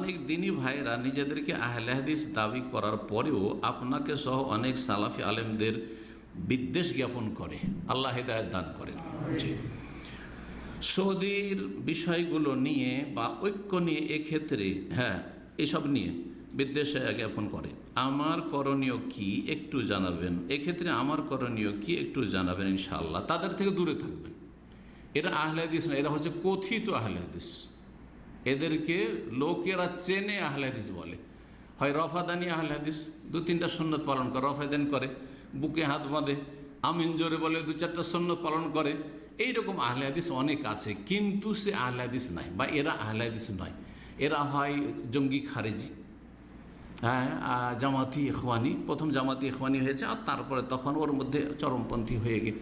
অনেক দিনই ভাইরা নিজেদেরকে আহলে হাদিস দাবি করার পরেও আপনাকে সহ অনেক সালাফি আলেমদের বিদ্বেষ জ্ঞাপন করে। আল্লাহ হেদায়ত দান করেন। সৌদির বিষয়গুলো নিয়ে বা ঐক্য নিয়ে এক্ষেত্রে হ্যাঁ এসব নিয়ে বিদ্বেষ জ্ঞাপন করে। আমার করণীয় কি একটু জানাবেন? এক্ষেত্রে আমার করণীয় কি একটু জানাবেন ইনশাআল্লাহ? তাদের থেকে দূরে থাকবেন। এরা আহলে না, এরা হচ্ছে কথিত আহলে এদেরকে লোকেরা চেনে আহলে হাদিস বলে। হয় রফাদানি আহলে হাদিস, দু তিনটা সন্ন্যত পালন করে, রফাদান করে, বুকে হাত বাঁধে, আমিন জোরে বলে, দু চারটা সন্ন্যত পালন করে। এইরকম আহলে হাদিস অনেক আছে, কিন্তু সে আহলে হাদিস নাই, বা এরা আহলে হাদিস নয়। এরা হয় জঙ্গি খারেজি। হ্যাঁ জামাতি ইখওয়ানি, প্রথম জামাতি ইখওয়ানি হয়েছে, আর তারপরে তখন ওর মধ্যে চরমপন্থী হয়ে গিয়ে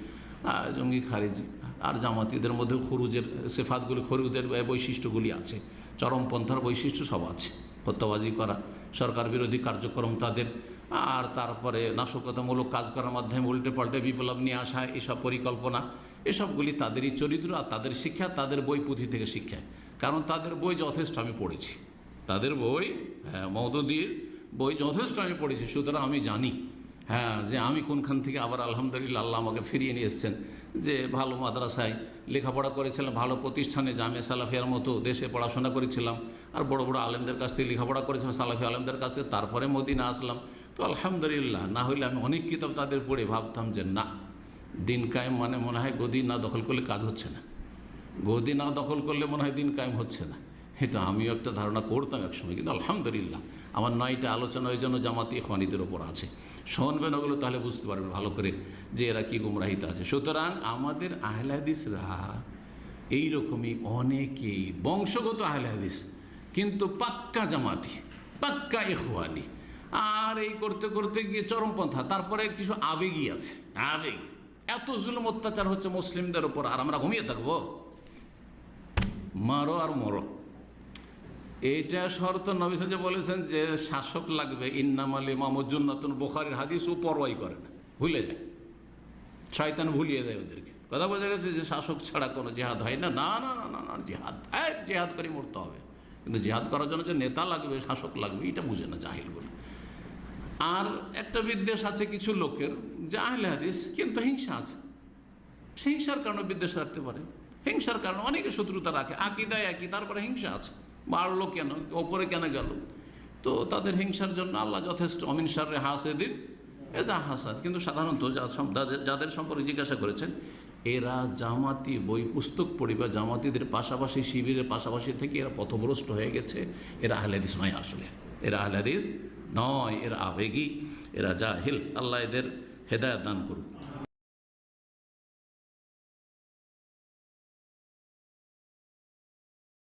জঙ্গি খারিজি। আর জামাতিদের মধ্যে খরুজের সেফাতগুলি খরুদের বৈশিষ্ট্যগুলি আছে। চরমপন্থার বৈশিষ্ট্য সব আছে। হত্যাবাজি করা, সরকার বিরোধী কার্যক্রম তাদের। আর তারপরে নাশকতামূলক কাজ করার মাধ্যমে উল্টে পাল্টে বিপ্লব নিয়ে আসা, এসব পরিকল্পনা, এসবগুলি তাদেরই চরিত্র আর তাদের শিক্ষা, তাদের বই পুঁথি থেকে শিক্ষা। কারণ তাদের বই যথেষ্ট আমি পড়েছি। তাদের বই হ্যাঁ মহদুদির বই যথেষ্ট আমি পড়েছি, সুতরাং আমি জানি। হ্যাঁ যে আমি কোনখান থেকে আবার আলহামদুলিল্লাহ আল্লাহ আমাকে ফিরিয়ে নিয়ে এসছেন। যে ভালো মাদ্রাসায় লেখাপড়া করেছিলাম, ভালো প্রতিষ্ঠানে জামে সালাফিয়ার মতো দেশে পড়াশোনা করেছিলাম, আর বড় বড় আলেমদের কাছ থেকে লেখাপড়া করেছিলাম, সালাফি আলেমদের কাছ থেকে, তারপরে মদিনা আসলাম। তো আলহামদুলিল্লাহ, না হইলে আমি অনেক কিতাব তাদের পড়ে ভাবতাম যে না, দিন কায়েম মানে মনে হয় গদি না দখল করলে কাজ হচ্ছে না। গদি না দখল করলে মনে হয় দিন কায়েম হচ্ছে না। এটা আমিও একটা ধারণা করতাম একসময় কিন্তু আলহামদুলিল্লাহ আমার নয়টা আলোচনা ওই জন্য জামাতি ইখওয়ানিদের ওপর আছে। শুনবেন ওগুলো তাহলে বুঝতে পারবেন ভালো করে যে এরা কী গুমরাহিত আছে। সুতরাং আমাদের আহলে হাদিসরা এইরকমই অনেকেই বংশগত আহলে হাদিস কিন্তু পাক্কা জামাতি, পাক্কা ইখওয়ানি। আর এই করতে করতে গিয়ে চরমপন্থা, তারপরে কিছু আবেগই আছে, আবেগ। এত জুলুম অত্যাচার হচ্ছে মুসলিমদের ওপর, আর আমরা ঘুমিয়ে থাকব? মারো আর মরো। এইটা শর্ত নবিসা যে বলেছেন যে শাসক লাগবে। ইন্নাম আলী মামুজুন্নাতুন বোখারির হাদিস ও পরোয়াই করে না। ভুলে যায়। শয়তান ভুলিয়ে দেয় ওদেরকে। কথা বোঝা গেছে যে শাসক ছাড়া কোনো জেহাদ হয় না। না না না না না, জেহাদ। হ্যাঁ জেহাদ করে মরতে হবে। কিন্তু জেহাদ করার জন্য যে নেতা লাগবে, শাসক লাগবে, এটা বুঝে না জাহিল বলে আর একটা বিদ্বেষ আছে কিছু লোকের, যে আহলে হাদিস কিন্তু হিংসা আছে। হিংসার কারণে বিদ্বেষ রাখতে পারে। হিংসার কারণে অনেকে শত্রুতা রাখে। আকিদায় একই, তারপরে হিংসা আছে। বাড়লো কেন? ওপরে কেন গেল? তো তাদের হিংসার জন্য আল্লাহ যথেষ্ট অমিন সারে হাসেদিন। এজা হাসাদ কিন্তু সাধারণত যাদের সম্পর্কে জিজ্ঞাসা করেছেন, এরা জামাতি বই পুস্তক পড়ি বা জামাতিদের পাশাপাশি শিবিরের পাশাপাশি থেকে এরা পথভ্রষ্ট হয়ে গেছে। এরা আহলাদিস নয় আসলে। এরা আহলাদিস নয়। এরা আবেগী, এরা জাহিল। আল্লাহ এদের হেদায়ত দান করুক।